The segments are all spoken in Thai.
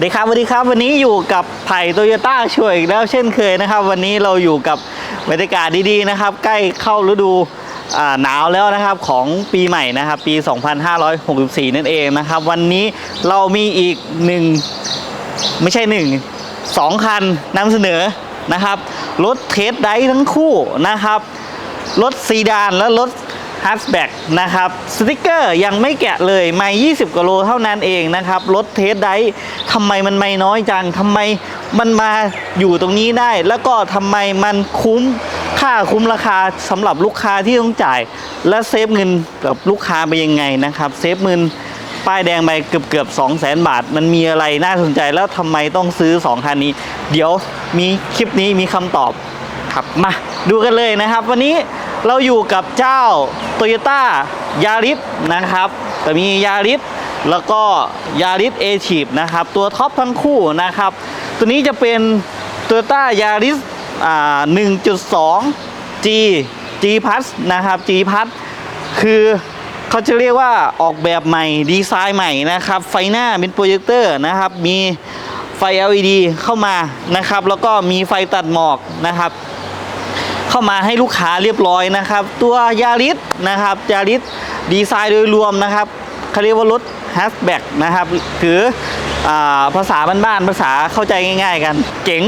สวัสดีครับสวัสดีครับวันนี้อยู่กับไผ่โตโยต้าช่วยอีกแล้วเช่นเคยนะครับ วันนี้เราอยู่กับบรรยากาศดีๆนะครับ ใกล้เข้าฤดูหนาวแล้วนะครับของปีใหม่นะครับ ปี 2564 นั่นเองนะครับ วันนี้เรามีอีกหนึ่งไม่ใช่หนึ่งสองคันนำเสนอนะครับรถเทสไดทั้งคู่นะครับรถซีดานและรถ ฮัตแบ็กนะครับสติกเกอร์ยังไม่แกะเลยไม่ 20กิโลเท่านั้นเองนะครับรถเทสไดรฟ์ทำไมมันไม่น้อยจังทำไมมันมาอยู่ตรงนี้ได้ แล้วก็ทำไมมันคุ้มค่าคุ้มราคาสำหรับลูกค้าที่ต้องจ่าย และเซฟเงินกับลูกค้าไปยังไงนะครับเซฟเงินป้ายแดงไปเกือบเกือบ2 0 0แสนบาท มันมีอะไรน่าสนใจแล้วทำไมต้องซื้อ2คันนี้ เดี๋ยวมีคลิปนี้มีคำตอบครับมาดูกันเลยนะครับ วันนี้ เราอยู่กับเจ้า Toyota Yaris นะครับแต่มี Yaris แล้วก็ Yaris a c h i p นะครับ ตัวท็อปทั้งคู่นะครับ ตัวนี้จะเป็น Toyota Yaris อ่า1.2 G G Plus นะครับ G Plus คือเขาจะเรียกว่าออกแบบใหม่ดีไซน์ใหม่นะครับ ไฟหน้าเป็นโปรเจคเตอร์นะครับ มีไฟ LED เข้ามานะครับ แล้วก็มีไฟตัดหมอกนะครับ เข้ามาให้ลูกค้าเรียบร้อยนะครับ ตัวยาริสนะครับยาริสดีไซน์โดยรวมนะครับเขาเรียกว่ารถแฮชแบ็กนะครับคืออภาษาบ้านๆภาษาเข้าใจง่าย ๆ กัน เก๋ง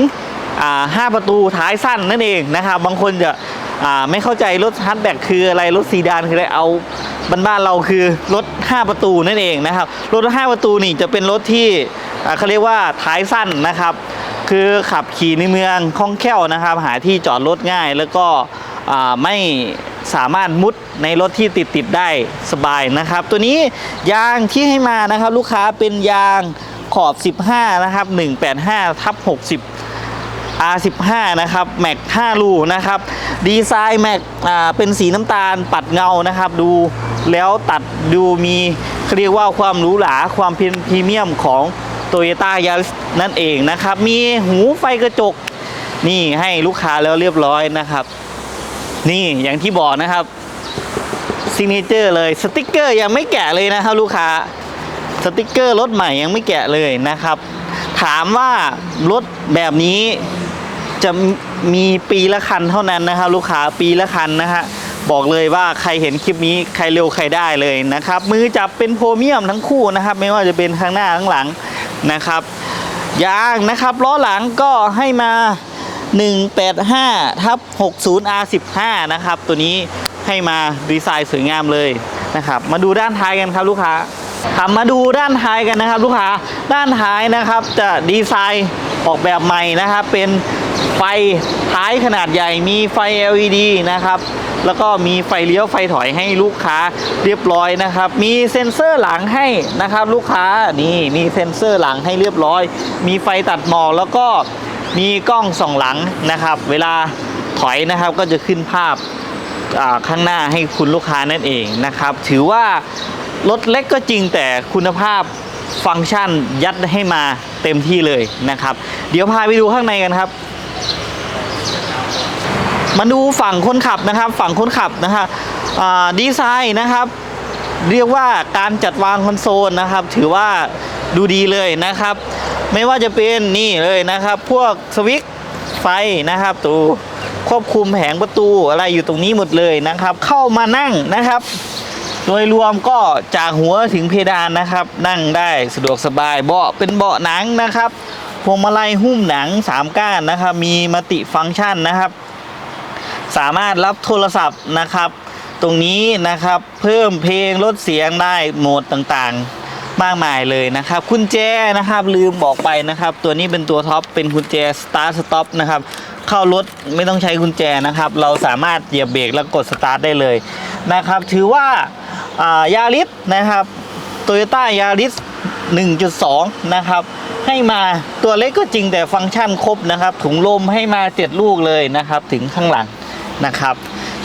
ห้าประตูท้ายสั้นนั่นเองนะครับ บางคนจะไม่เข้าใจรถฮัตแบ็กคืออะไรรถซีดานคืออะไรเอาบ้านๆเราคือรถ 5 ประตูนั่นเองนะครับ รถ 5 ประตูนี่จะเป็นรถที่เขาเรียกว่าท้ายสั้นนะครับ คือขับขี่ในเมืองคล่องแคล่วนะครับ หาที่จอดรถง่าย แล้วก็ไม่สามารถมุดในรถที่ติดติดได้สบายนะครับ ตัวนี้ยางที่ให้มานะครับ ลูกค้าเป็นยางขอบ 15 นะครับ 185 ทับ 60 R15 นะครับแม็ก5รูนะครับ ดีไซน์แม็กเป็นสีน้ำตาลปัดเงานะครับ ดูแล้วตัดดูมีเขาเรียกว่าความหรูหราความพรีเมียมของ โตโยต้ายาริสนั่นเองนะครับ มีหูไฟกระจก นี่ให้ลูกค้าแล้วเรียบร้อยนะครับ นี่อย่างที่บอกนะครับซิเนเจอร์เลยสติกเกอร์ยังไม่แกะเลยนะครับลูกค้าสติกเกอร์รถใหม่ยังไม่แกะเลยนะครับ ถามว่ารถแบบนี้จะมีปีละคันเท่านั้นนะครับ ลูกค้าปีละคันนะฮะบอกเลยว่าใครเห็นคลิปนี้ใครเร็วใครได้เลยนะครับ มือจับเป็นโพรเมียมทั้งคู่นะครับ ไม่ว่าจะเป็นข้างหน้าข้างหลัง นะครับยางนะครับล้อหลังก็ให้มา 185ทับ60 R15 นะครับ ตัวนี้ให้มาดีไซน์สวยงามเลยนะครับ มาดูด้านท้ายกันครับลูกค้าครับมาดูด้านท้ายกันนะครับ ลูกค้าด้านท้ายนะครับจะดีไซน์ออกแบบใหม่นะครับเป็น ไฟท้ายขนาดใหญ่มีไฟ LED นะครับ แล้วก็มีไฟเลี้ยวไฟถอยให้ลูกค้าเรียบร้อยนะครับ มีเซ็นเซอร์หลังให้นะครับ ลูกค้านี่มีเซ็นเซอร์หลังให้เรียบร้อย มีไฟตัดหมอกแล้วก็มีกล้องส่องหลังนะครับ เวลาถอยนะครับก็จะขึ้นภาพข้างหน้าให้คุณลูกค้านั่นเองนะครับ ถือว่ารถเล็กก็จริงแต่คุณภาพฟังก์ชันยัดให้มาเต็มที่เลยนะครับ เดี๋ยวพาไปดูข้างในกันครับ มาดูฝั่งคนขับนะครับ ฝั่งคนขับนะฮะดีไซน์นะครับ เรียกว่าการจัดวางคอนโซลนะครับ ถือว่าดูดีเลยนะครับ ไม่ว่าจะเป็นนี่เลยนะครับ พวกสวิตช์ไฟนะครับตัวควบคุมแผงประตูอะไรอยู่ตรงนี้หมดเลยนะครับ เข้ามานั่งนะครับ โดยรวมก็จากหัวถึงเพดานนะครับ นั่งได้สะดวกสบายเบาะเป็นเบาะหนังนะครับพวงมาลัยหุ้มหนัง 3 ก้านนะครับ มีมัติฟังก์ชันนะครับ สามารถรับโทรศัพท์นะครับ ตรงนี้นะครับเพิ่มเพลงลดเสียงได้โหมดต่างๆ มากมายเลยนะครับกุญแจนะครับลืมบอกไปนะครับ ตัวนี้เป็นตัวท็อปเป็นกุญแจ start stop นะครับเข้ารถไม่ต้องใช้กุญแจนะครับ เราสามารถเหยียบเบรกแล้วกดสตาร์ทได้เลยนะครับ ถือว่ายาริสนะครับโตโยต้ายาริส1.2 นะครับ ให้มาตัวเล็กก็จริงแต่ฟังก์ชันครบนะครับ ถุงลมให้มา 7 ลูกเลยนะครับ ถึงข้างหลัง นะครับ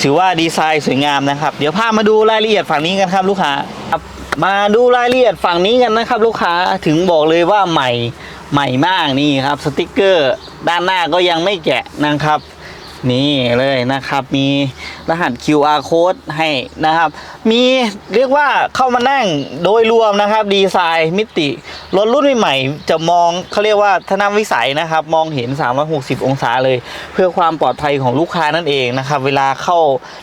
ถือว่าดีไซน์สวยงามนะครับ เดี๋ยวพามาดูรายละเอียดฝั่งนี้กันครับลูกค้ามาดูรายละเอียดฝั่งนี้กันนะครับ ลูกค้าถึงบอกเลยว่าใหม่ใหม่มากนี่ครับ สติกเกอร์ ด้านหน้าก็ยังไม่แกะนะครับ นี่เลยนะครับ มีรหัส QR code ให้นะครับ มีเรียกว่าเข้ามานั่งโดยรวมนะครับ ดีไซน์มิติรถรุ่นใหม่ๆจะมองเขาเรียกว่าทนวิสัยนะครับ มองเห็น 360 องศาเลย เพื่อความปลอดภัยของลูกค้านั่นเองนะครับ เวลาเข้า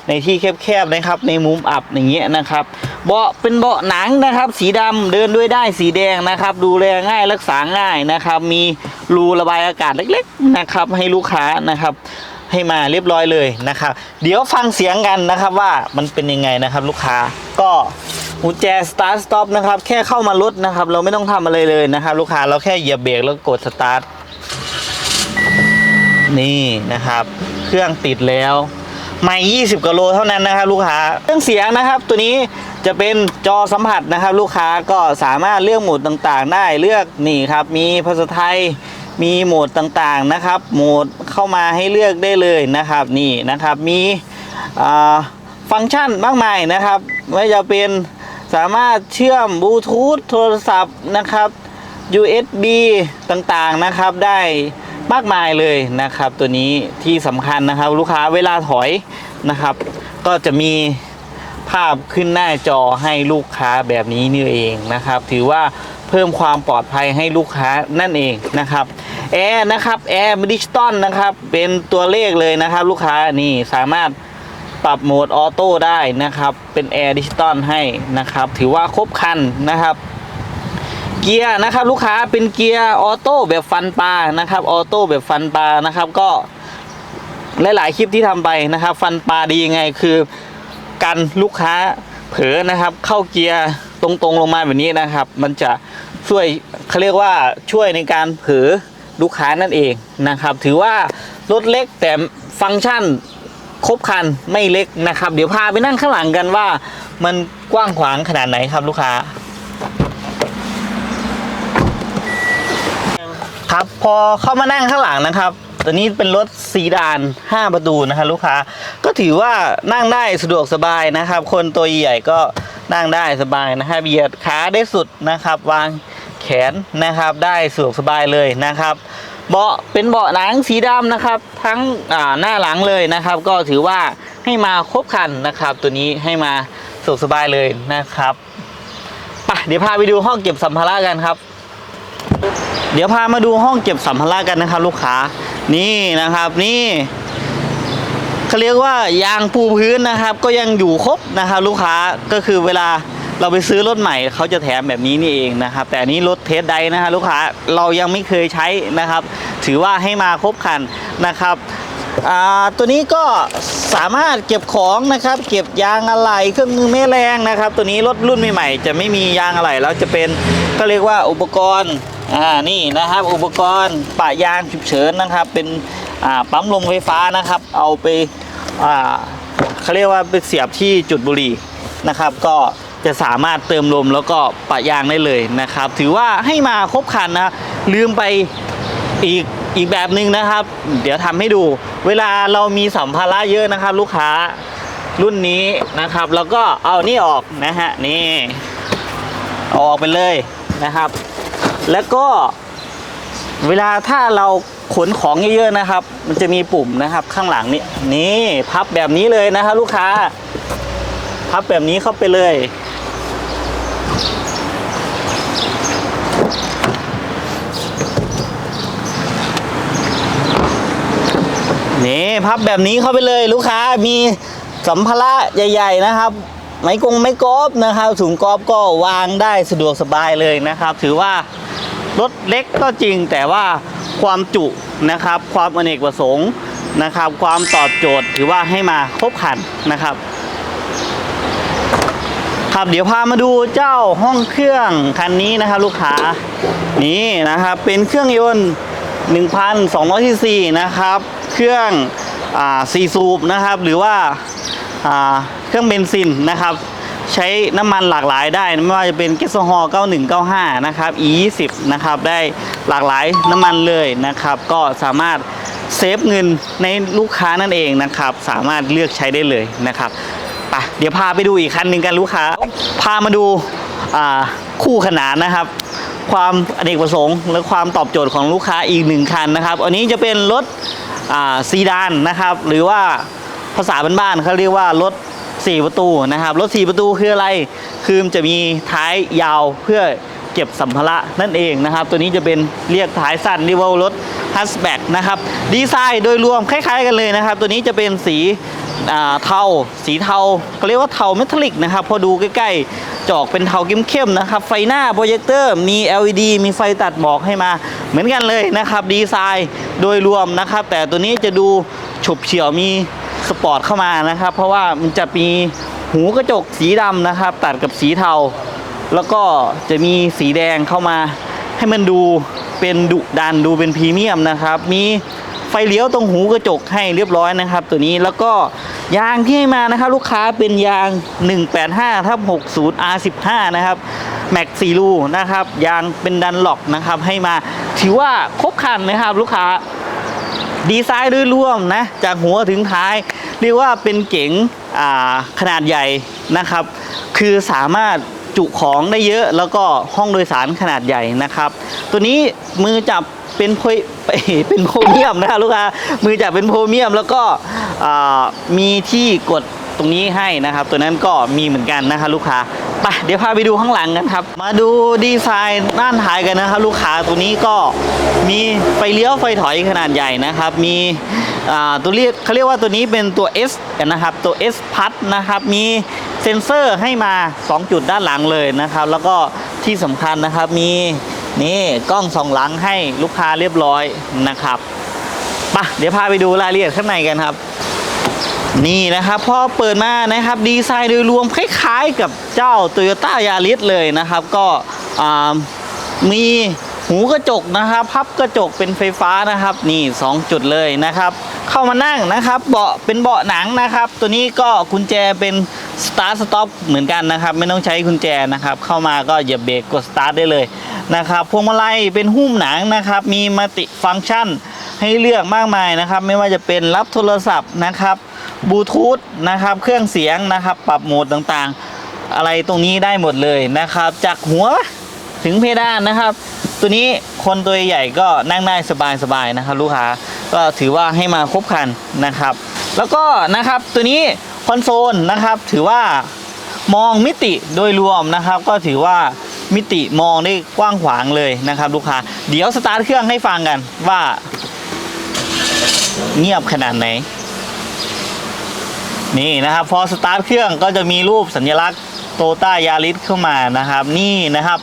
ในที่แคบๆนะครับ ในมุมอับอย่างเงี้ยนะครับเบาะเป็นเบาะหนังนะครับ สีดำเดินด้วยได้สีแดงนะครับ ดูแลง่ายรักษาง่ายนะครับ มีรูระบายอากาศเล็ก ๆนะครับ ให้ลูกค้านะครับ ให้มาเรียบร้อยเลยนะครับ เดี๋ยวฟังเสียงกันนะครับว่ามันเป็นยังไงนะครับลูกค้าก็กุญแจ start stop นะครับแค่เข้ามารถนะครับ เราไม่ต้องทำอะไรเลยนะครับ ลูกค้าเราแค่เหยียบเบรกแล้วกด start นี่นะครับ เครื่องติดแล้วไม่20กิโลเท่านั้นนะครับ ลูกค้าเครื่องเสียงนะครับ ตัวนี้จะเป็นจอสัมผัสนะครับ ลูกค้าก็สามารถเลือกโหมดต่างๆ ได้เลือกนี่ครับ มีภาษาไทย มีโหมดต่างๆนะครับ โหมดเข้ามาให้เลือกได้เลยนะครับนี่นะครับมีฟังก์ชันมากมายนะครับไม่ว่าจะเป็นสามารถเชื่อมบลูทูธโทรศัพท์นะครับ USB ต่างๆนะครับได้มากมายเลยนะครับ ตัวนี้ที่สำคัญนะครับ ลูกค้าเวลาถอยนะครับ ก็จะมีภาพขึ้นหน้าจอให้ลูกค้าแบบนี้นี่เองนะครับ ถือว่า เพิ่มความปลอดภัยให้ลูกค้านั่นเองนะครับแอร์นะครับแอร์ดิจิตอลนะครับ เป็นตัวเลขเลยนะครับ ลูกค้านี่สามารถปรับโหมดออโต้ได้นะครับ เป็นแอร์ดิจิตอลให้นะครับ ถือว่าครบคันนะครับเกียร์นะครับลูกค้าเป็นเกียร์ออโต้แบบฟันปลานะครับออโต้แบบฟันปลานะครับ ก็หลายๆคลิปที่ทำไปนะครับ ฟันปลาดียังไงคือกันลูกค้าเผลอนะครับ เข้าเกียร์ตรงๆลงมาแบบนี้นะครับ มันจะ ช่วยเขาเรียกว่าช่วยในการเผลอลูกค้านั่นเองนะครับ ถือว่ารถเล็กแต่ฟังก์ชันครบครันไม่เล็กนะครับ เดี๋ยวพาไปนั่งข้างหลังกันว่า มันกว้างขวางขนาดไหนครับลูกค้า ครับพอเข้ามานั่งข้างหลังนะครับตัวนี้เป็นรถซีดาน 5 ประตูนะครับลูกค้าก็ถือว่านั่งได้สะดวกสบายนะครับ คนตัวใหญ่ก็นั่งได้สบายนะครับเหยียดขาได้สุดนะครับ วาง แขนนะครับ ได้สะดวกสบายเลยนะครับเบาะเป็นเบาะหนังสีดำนะครับ ทั้งหน้าหลังเลยนะครับ ก็ถือว่าให้มาครบคันนะครับ ตัวนี้ให้มาสะดวกสบายเลยนะครับไปเดี๋ยวพาไปดูห้องเก็บสัมภาระกันครับ เดี๋ยวพามาดูห้องเก็บสัมภาระกันนะครับ ลูกค้านี่นะครับนี่เขาเรียกว่ายางปูพื้นนะครับ ก็ยังอยู่ครบนะครับ ลูกค้าก็คือเวลา เราไปซื้อรถใหม่เขาจะแถมแบบนี้นี่เองนะครับ แต่อันนี้รถเทสไดนะฮะลูกค้าเรายังไม่เคยใช้นะครับ ถือว่าให้มาครบคันนะครับตัวนี้ก็สามารถเก็บของนะครับ เก็บยางอะไหล่เครื่องมือแม่แรงนะครับ ตัวนี้รถรุ่นใหม่ๆจะไม่มียางอะไหล่แล้วจะเป็นก็เรียกว่าอุปกรณ์อ่านี่นะครับ อุปกรณ์ปะยางฉุกเฉินนะครับ เป็นอ่าปั๊มลมไฟฟ้านะครับ เอาไปอ่าเขาเรียกว่าไปเสียบที่จุดบุหรี่นะครับ ก็ จะสามารถเติมลมแล้วก็ปะยางได้เลยนะครับ ถือว่าให้มาครบคันนะลืมไปอีกอีกแบบหนึ่งนะครับ เดี๋ยวทำให้ดู เวลาเรามีสัมภาระเยอะนะครับ ลูกค้ารุ่นนี้นะครับ แล้วก็เอานี่ออกนะฮะนี่เอาออกไปเลยนะครับ แล้วก็เวลาถ้าเราขนของเยอะๆนะครับ มันจะมีปุ่มนะครับข้างหลังนี่นี่พับแบบนี้เลยนะครับ ลูกค้า พับแบบนี้เข้าไปเลย นี่พับแบบนี้เข้าไปเลยลูกค้ามีสัมภาระใหญ่ ๆ นะครับ ไม้กงไม้กอล์ฟนะครับถุงกอล์ฟก็วางได้สะดวกสบายเลยนะครับ ถือว่ารถเล็กก็จริงแต่ว่าความจุนะครับ ความอเนกประสงค์นะครับ ความตอบโจทย์ถือว่าให้มาครบครันนะครับ ครับเดี๋ยวพามาดูเจ้าห้องเครื่องคันนี้นะครับ ลูกค้านี่นะครับเป็นเครื่องยนต์1,200ซีซีนะครับ เครื่องอ่าซีซูบนะครับ หรือว่าอ่าเครื่องเบนซินนะครับ ใช้น้ำมันหลากหลายได้ ไม่ว่าจะเป็นเกสฮอล์9195 นะครับ E20 นะครับ ได้หลากหลายน้ำมันเลยนะครับ ก็สามารถเซฟเงินในลูกค้านั่นเองนะครับ สามารถเลือกใช้ได้เลยนะครับ ไปเดี๋ยวพาไปดูอีกคันหนึ่งกันลูกค้า พามาดูคู่ขนานนะครับ ความอเนกประสงค์ และความตอบโจทย์ของลูกค้าอีกหนึ่งคันนะครับ อันนี้จะเป็นรถซีดานนะครับ หรือว่าภาษาบ้านๆเขาเรียกว่ารถ4 ประตูนะครับ รถ 4 ประตูคืออะไร คือจะมีท้ายยาวเพื่อ เก็บสัมภาระนั่นเองนะครับ ตัวนี้จะเป็นเรียกท้ายสั้นเรียกว่ารถฮัสแบ็กนะครับดีไซน์โดยรวมคล้ายๆกันเลยนะครับ ตัวนี้จะเป็นสีเทาสีเทาเขาเรียกว่าเทาเมทัลลิกนะครับ พอดูใกล้ๆจอกเป็นเทาเข้มๆนะครับ ไฟหน้าโปรเจคเตอร์มี LED มีไฟตัดหมอกให้มา เหมือนกันเลยนะครับ ดีไซน์โดยรวมนะครับ แต่ตัวนี้จะดูฉบเฉี่ยวมีสปอร์ตเข้ามานะครับ เพราะว่ามันจะมีหูกระจกสีดำนะครับ ตัดกับสีเทา แล้วก็จะมีสีแดงเข้ามาให้มันดูเป็นดุดันดูเป็นพรีเมียมนะครับ มีไฟเลี้ยวตรงหูกระจกให้เรียบร้อยนะครับ ตัวนี้แล้วก็ยางที่ให้มานะครับ ลูกค้าเป็นยาง 185ทับ60 R15 นะครับแม็กซีลูนะครับยางเป็นดันล็อกนะครับ ให้มาถือว่าครบครันนะครับลูกค้าดีไซน์โดยรวมนะจากหัวถึงท้าย เรียกว่าเป็นเก๋งขนาดใหญ่นะครับ คือสามารถ จุของได้เยอะแล้วก็ห้องโดยสารขนาดใหญ่นะครับ ตัวนี้มือจับเป็นโพยเป็นโพรเมียมนะครับลูกค้ามือจับเป็นโพรเมียมแล้วก็มีที่กดตรงนี้ให้นะครับ ตัวนั้นก็มีเหมือนกันนะครับลูกค้าไปเดี๋ยวพาไปดูข้างหลังกันครับ มาดูดีไซน์ด้านท้ายกันนะครับ ลูกค้าตัวนี้ก็มีไฟเลี้ยวไฟถอยขนาดใหญ่นะครับ มีตัวเรียกเขาเรียกว่าตัวนี้เป็นตัว S นะครับตัว S พัดนะครับมี เซ็นเซอร์ให้มา 2 จุดด้านหลังเลยนะครับ แล้วก็ที่สำคัญนะครับมีนี่กล้องสองหลังให้ลูกค้าเรียบร้อยนะครับไปะเดี๋ยวพาไปดูรายละเอียดข้างในกันครับ นี่นะครับพอเปิดมานะครับดีไซน์โดยรวมคล้ายๆกับเจ้า Toyota Yaris เลยนะครับ ก็มีหูกระจกนะครับ พับกระจกเป็นไฟฟ้านะครับ นี่ 2 จุดเลยนะครับ เข้ามานั่งนะครับ เบาะเป็นเบาะหนังนะครับ ตัวนี้ก็กุญแจเป็น Start Stop เหมือนกันนะครับ ไม่ต้องใช้กุญแจนะครับ เข้ามาก็เหยียบเบรกกด Start ได้เลยนะครับพวงมาลัยเป็นหุ้มหนังนะครับ มีมัลติฟังก์ชันให้เลือกมากมายนะครับ ไม่ว่าจะเป็นรับโทรศัพท์นะครับบลูทูธนะครับ เครื่องเสียงนะครับ ปรับโหมดต่างๆ อะไรตรงนี้ได้หมดเลยนะครับ จากหัวถึงเพดานนะครับ ตัวนี้คนตัวใหญ่ก็นั่งได้สบายๆนะครับ ลูกค้าก็ถือว่าให้มาครบครันนะครับ แล้วก็นะครับตัวนี้ คอนโซลนะครับถือว่ามองมิติโดยรวมนะครับ ก็ถือว่ามิติมองได้กว้างขวางเลยนะครับ ลูกค้าเดี๋ยวสตาร์ทเครื่องให้ฟังกันว่า เงียบขนาดไหน นี่นะครับ พอสตาร์ทเครื่องก็จะมีรูปสัญลักษณ์โตต้ายาริสเข้ามานะครับ นี่นะครับ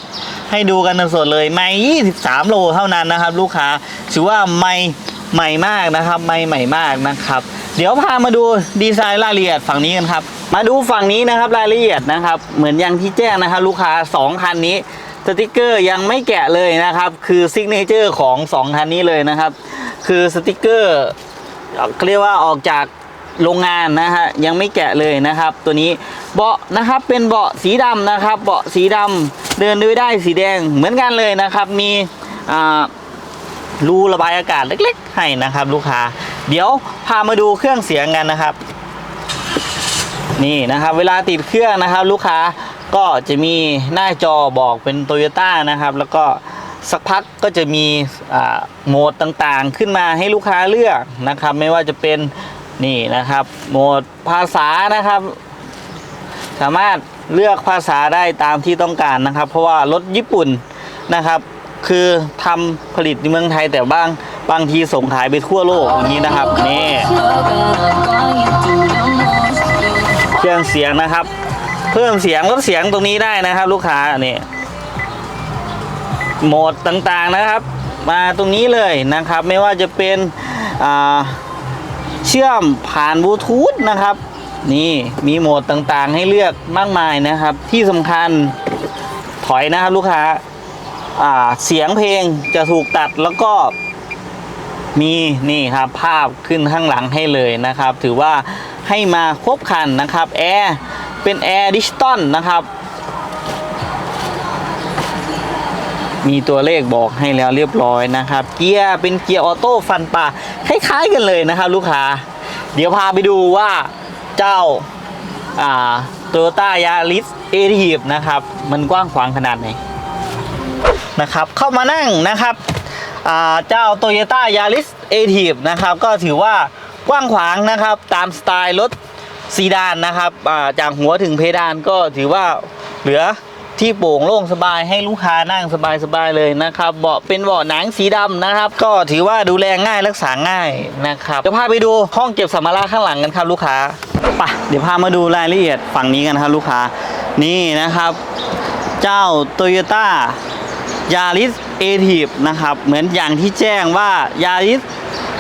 ให้ดูกันสดเลยไม่23 โลเท่านั้นนะครับ ลูกค้าถือว่าไม่ใหม่มากนะครับ ไม่ใหม่มากนะครับ เดี๋ยวพามาดูดีไซน์รายละเอียดฝั่งนี้กันครับ มาดูฝั่งนี้นะครับรายละเอียดนะครับ เหมือนอย่างที่แจ้งนะครับ ลูกค้า 2 คันนี้สติกเกอร์ยังไม่แกะเลยนะครับ คือซิกเนเจอร์ของ 2 คันนี้เลยนะครับ คือสติกเกอร์เรียกว่าออกจากโรงงานนะฮะยังไม่แกะเลยนะครับ ตัวนี้เบาะนะครับเป็นเบาะสีดำนะครับ เบาะสีดำเดินด้วยได้สีแดงเหมือนกันเลยนะครับ มีรูระบายอากาศเล็ก ๆ ให้นะครับ ลูกค้า เดี๋ยวพามาดูเครื่องเสียงกันนะครับ นี่นะครับเวลาติดเครื่องนะครับ ลูกค้าก็จะมีหน้าจอบอกเป็นโตโยต้านะครับ แล้วก็สักพักก็จะมีโหมดต่างๆ ขึ้นมาให้ลูกค้าเลือกนะครับ ไม่ว่าจะเป็นนี่นะครับ โหมดภาษานะครับ สามารถเลือกภาษาได้ตามที่ต้องการนะครับ เพราะว่ารถญี่ปุ่นนะครับ คือทำผลิตในเมืองไทยแต่บาง บางทีส่งขายไปทั่วโลกอย่างนี้นะครับนี่เครื่องเสียงนะครับ เพิ่มเสียงลดเสียงตรงนี้ได้นะครับ ลูกค้านี่โหมดต่างๆนะครับ มาตรงนี้เลยนะครับ ไม่ว่าจะเป็นอ่าเชื่อมผ่านบลูทูธนะครับ นี่มีโหมดต่างๆ ให้เลือกมากมายนะครับ ที่สำคัญถอยนะครับลูกค้าอ่าเสียงเพลงจะถูกตัดแล้วก็ มีนี่ครับภาพขึ้นข้างหลังให้เลยนะครับ ถือว่าให้มาครบคันนะครับแอร์เป็นแอร์ดิจิตอลนะครับมีตัวเลขบอกให้แล้วเรียบร้อยนะครับ เกียร์เป็นเกียร์ออโต้ฟันปลาคล้ายๆกันเลยนะครับ ลูกค้า เดี๋ยวพาไปดูว่าเจ้าอ่าโตโยต้ายาริสเอทีฟนะครับ มันกว้างขวางขนาดไหนนะครับ เข้ามานั่งนะครับ เจ้า Toyota Yaris a t i v นะครับ ก็ถือว่ากว้างขวางนะครับ ตามสไตล์รถซีดานนะครับจากหัวถึงเพดานก็ถือว่าเหลือที่โป่งโล่งสบายให้ลูกค้านั่งสบายๆเลยนะครับเบาะเป็นเบาะหนังสีดำนะครับ ก็ถือว่าดูแลง่ายรักษาง่ายนะครับเดี๋ยวพาไปดูห้องเก็บสัมภาระข้างหลังกันครับลูกค้าไปเดี๋ยวพามาดูรายละเอียดฝั่งนี้กันครับลูกค้านี่นะครับ เจ้า Toyota ยาริสเอทีฟนะครับ เหมือนอย่างที่แจ้งว่ายาริส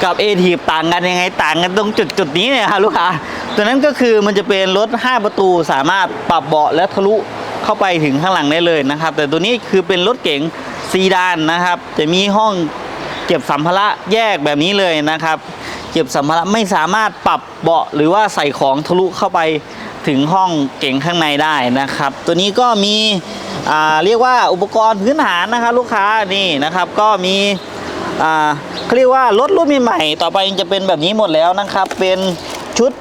กับเอทีฟต่างกันยังไงต่างกันตรงจุดจุดนี้เนี่ยครับลูกค้าตัวนั้นก็คือมันจะเป็นรถ 5 ประตูสามารถปรับเบาะและทะลุเข้าไปถึงข้างหลังได้เลยนะครับ แต่ตัวนี้คือเป็นรถเก๋งซีดานนะครับ จะมีห้องเก็บสัมภาระแยกแบบนี้เลยนะครับ เก็บสัมภาระไม่สามารถปรับเบาะหรือว่าใส่ของทะลุเข้าไปถึงห้องเก๋งข้างในได้นะครับ ตัวนี้ก็มี เรียกว่าอุปกรณ์พื้นฐานนะครับลูกค้านี่นะครับก็มีอ่าเขาเรียกว่ารถรุ่นใหม่ต่อไปจะเป็นแบบนี้หมดแล้วนะครับ เป็นชุด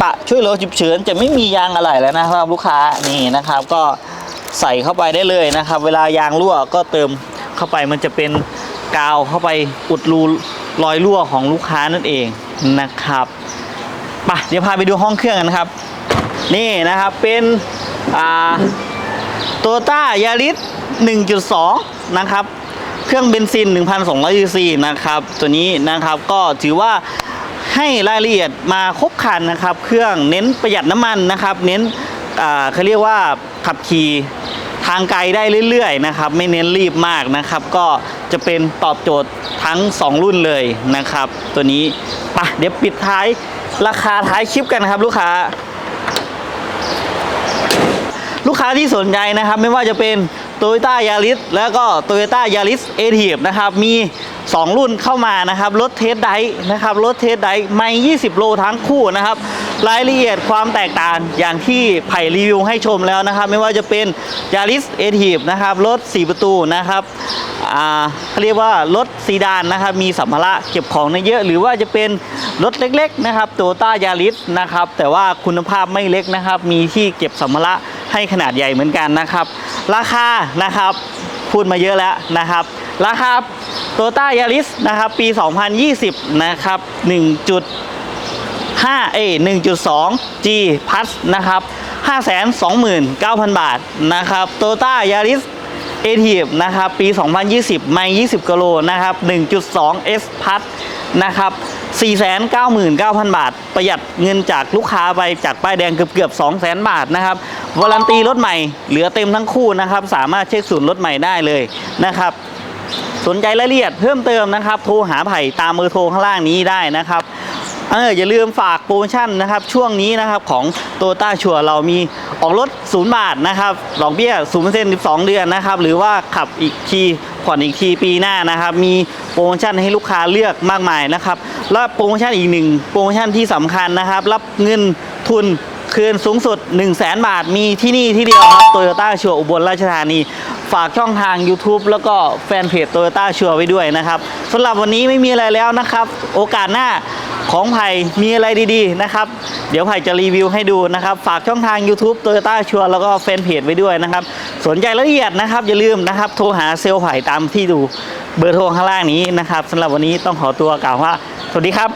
ปะช่วยเหลือฉุกเฉินจะไม่มียางอะไหล่แล้วนะครับลูกค้านี่นะครับ ก็ใส่เข้าไปได้เลยนะครับ เวลายางรั่วก็เติมเข้าไปมันจะเป็นกาวเข้าไปอุดรูรอยรั่วของลูกค้านั่นเองนะครับไปเดี๋ยวพาไปดูห้องเครื่องกันครับ นี่นะครับเป็นอ่า โตต้ายาริส1.2 นะครับ เครื่องเบนซิน 1,200ซีซีนะครับ ตัวนี้นะครับก็ถือว่าให้รายละเอียดมาครบคันนะครับ เครื่องเน้นประหยัดน้ำมันนะครับ เน้นเขาเรียกว่าขับขี่ทางไกลได้เรื่อยๆนะครับ ไม่เน้นรีบมากนะครับ ก็จะเป็นตอบโจทย์ทั้ง 2 รุ่นเลยนะครับ ตัวนี้ปะเดี๋ยวปิดท้ายราคาท้ายคลิปกันครับลูกค้า ลูกค้าที่สนใจนะครับไม่ว่าจะเป็น Toyota Yaris แล้วก็ Toyota Yaris a t i v นะครับมี 2 รุ่นเข้ามานะครับรถเทสไดนะครับรถเทสไดไม่ 20 โลทั้งคู่นะครับรายละเอียดความแตกต่างอย่างที่ไผ่รีวิวให้ชมแล้วนะครับ ไม่ว่าจะเป็น Yaris a t i v นะครับรถ 4 ประตูนะครับเขาเรียกว่ารถซีดานนะครับมีสัมภาระเก็บของในเยอะ หรือว่าจะเป็นรถเล็กๆนะครับ Toyota Yaris นะครับแต่ว่าคุณภาพไม่เล็กนะครับมีที่เก็บสัมภาระ ให้ขนาดใหญ่เหมือนกันนะครับ ราคานะครับพูดมาเยอะแล้วนะครับ ราคา Toyota Yaris นะครับ ปี 2020 นะครับ 1. 5 เอ1.2 G Plus นะครับ 529,000 บาทนะครับ Toyota Yaris a t i v นะครับ ปี 2020 ไม่ 20กิโลนะครับ 1.2 S Plus นะครับ 499,000 บาท ประหยัดเงินจากลูกค้าไปจากป้ายแดงเกือบเกือบ200,000 บาทนะครับวารันตีรถใหม่เหลือเต็มทั้งคู่นะครับ สามารถเช็คศูนย์รถใหม่ได้เลยนะครับสนใจรายละเอียดเพิ่มเติมนะครับ โทรหาไผ่ตามเบอร์โทรข้างล่างนี้ได้นะครับเอออย่าลืมฝากโปรโมชั่นนะครับช่วงนี้นะครับของโตต้าชัวเรามีออกรถศูนย์บาทนะครับดอกเบี้ยศูนย์เปอร์เซ็นต์12 เดือนนะครับ หรือว่าขับอีกที ผ่อนอีกทีปีหน้านะครับ มีโปรโมชั่นให้ลูกค้าเลือกมากมายนะครับและโปรโมชั่นอีกหนึ่งโปรโมชั่นที่สำคัญนะครับ รับเงินทุนคืนสูงสุด 1 0 0 0 0แบาทมีที่นี่ที่เดียวครับโตโยต้าชัวอุบลราชธานี ฝากช่องทาง YouTube แล้วก็แฟนเพจโตโยต้าชัวไว้ด้วยนะครับสำหรับวันนี้ไม่มีอะไรแล้วนะครับ โอกาสหน้า ของไผ่มีอะไรดีๆนะครับ เดี๋ยวไผ่จะรีวิวให้ดูนะครับ ฝากช่องทาง YouTube โตโยต้าชัวร์แล้วก็แฟนเพจไว้ด้วยนะครับ สนใจรายละเอียดนะครับ อย่าลืมนะครับ โทรหาเซลล์ไผ่ตามที่ดูเบอร์โทรข้างล่างนี้นะครับสำหรับวันนี้ต้องขอตัวกล่าวว่า สวัสดีครับ